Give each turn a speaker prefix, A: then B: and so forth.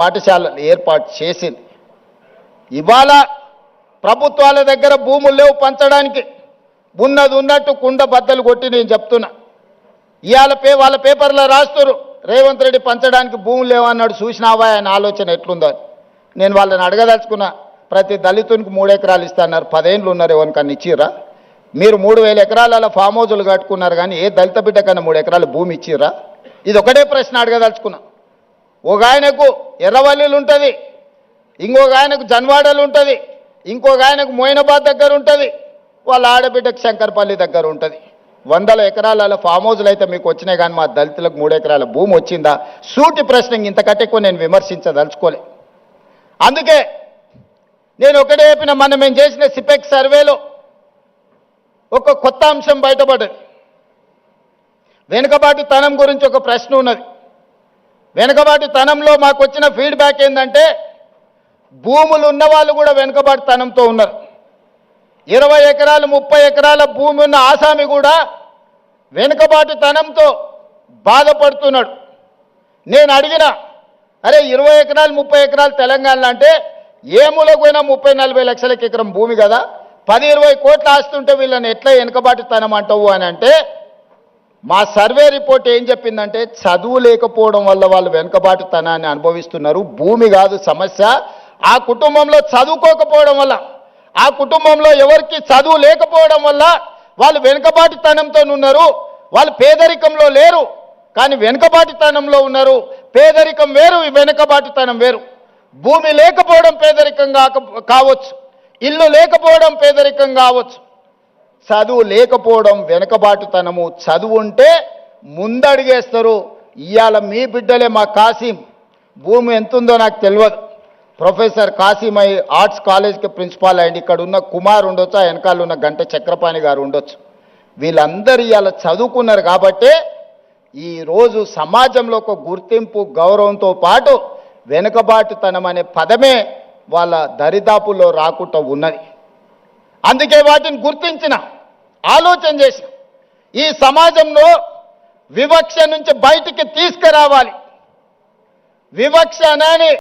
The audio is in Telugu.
A: పాఠశాలలు ఏర్పాటు చేసింది. ఇవాళ ప్రభుత్వాల దగ్గర భూములు లేవు పంచడానికి. ఉన్నది ఉన్నట్టు కుండ బద్దలు కొట్టి నేను చెప్తున్నా. ఇవాళ పే వాళ్ళ పేపర్లో రాస్తారు రేవంత్ రెడ్డి పంచడానికి భూములు లేవన్నాడు చూసినావా ఆయన ఆలోచన ఎట్లుందో. నేను వాళ్ళని అడగదలుచుకున్నా ప్రతి దళితునికి మూడు ఎకరాలు ఇస్తాన్నారు పదేళ్ళు ఉన్నారు ఎవరికన్నా ఇచ్చిర్రా? మీరు మూడు వేల ఎకరాల ఫామ్ హౌజులు కట్టుకున్నారు కానీ ఏ దళిత బిడ్డ కన్నా మూడు ఎకరాలు భూమి ఇచ్చిర్రా? ఇది ఒకటే ప్రశ్న అడగదలుచుకున్నా. ఒక ఆయనకు ఎర్రవల్లిలు ఉంటుంది ఇంకొక ఆయనకు జన్వాడలు ఉంటుంది ఇంకొక ఆయనకు మోయినాబాద్ దగ్గర ఉంటుంది వాళ్ళ ఆడబిడ్డకు శంకర్పల్లి దగ్గర ఉంటుంది వందల ఎకరాల ఫామ్ హౌస్లు అయితే మీకు వచ్చినాయి కానీ మా దళితులకు మూడు ఎకరాల భూమి వచ్చిందా? సూటి ప్రశ్న ఇంతకంటే ఎక్కువ నేను విమర్శించదలుచుకోలే. అందుకే నేను ఒకటే చెప్పిన మన మేము చేసిన సిపెక్ సర్వేలో ఒక కొత్త అంశం బయటపడ్డది. వెనుకబాటు తనం గురించి ఒక ప్రశ్న ఉన్నది. వెనుకబాటు తనంలో మాకు వచ్చిన ఫీడ్బ్యాక్ ఏంటంటే భూములు ఉన్న వాళ్ళు కూడా వెనుకబాటు తనంతో ఉన్నారు. ఇరవై ఎకరాలు ముప్పై ఎకరాల భూమి ఉన్న ఆసామి కూడా వెనుకబాటు తనంతో బాధపడుతున్నాడు. నేను అడిగిన అరే ఇరవై ఎకరాలు ముప్పై ఎకరాలు తెలంగాణలో అంటే ఏ మూలకు పోయినా ముప్పై నలభై లక్షలకి ఎకరం భూమి కదా. పది ఇరవై కోట్లు ఆస్తుంటే వీళ్ళని ఎట్లా వెనుకబాటు తనం అంటావు అని అంటే మా సర్వే రిపోర్ట్ ఏం చెప్పిందంటే చదువు లేకపోవడం వల్ల వాళ్ళు వెనుకబాటుతనాన్ని అనుభవిస్తున్నారు. భూమి కాదు సమస్య. ఆ కుటుంబంలో చదువుకోకపోవడం వల్ల ఆ కుటుంబంలో ఎవరికి చదువు లేకపోవడం వల్ల వాళ్ళు వెనుకబాటుతనంతో ఉన్నారు. వాళ్ళు పేదరికంలో లేరు కానీ వెనుకబాటుతనంలో ఉన్నారు. పేదరికం వేరు వెనుకబాటుతనం వేరు. భూమి లేకపోవడం పేదరికం కావచ్చు. ఇల్లు లేకపోవడం పేదరికం కావచ్చు. చదువు లేకపోవడం వెనుకబాటుతనము. చదువు ఉంటే ముందడిగేస్తారు. ఇవాళ మీ బిడ్డలే మా కాసిం. భూమి ఎంతుందో నాకు తెలియదు ప్రొఫెసర్ కాసిమై ఆర్ట్స్ కాలేజ్కి ప్రిన్సిపాల్ అయ్యండి. ఇక్కడ ఉన్న కుమార్ ఉండొచ్చు ఆ వెనకాల ఉన్న గంట చక్రపాణి గారు ఉండొచ్చు. వీళ్ళందరూ ఇవాళ చదువుకున్నారు కాబట్టే ఈరోజు సమాజంలో ఒక గుర్తింపు గౌరవంతో పాటు వెనుకబాటుతనం అనే పదమే వాళ్ళ దరిదాపుల్లో రాకుండా ఉన్నది. అందుకే వాటిని గుర్తించిన ఆలోచన చేసిన. ఈ సమాజంలో వివక్ష నుంచి బయటికి తీసుకురావాలి. వివక్ష అనని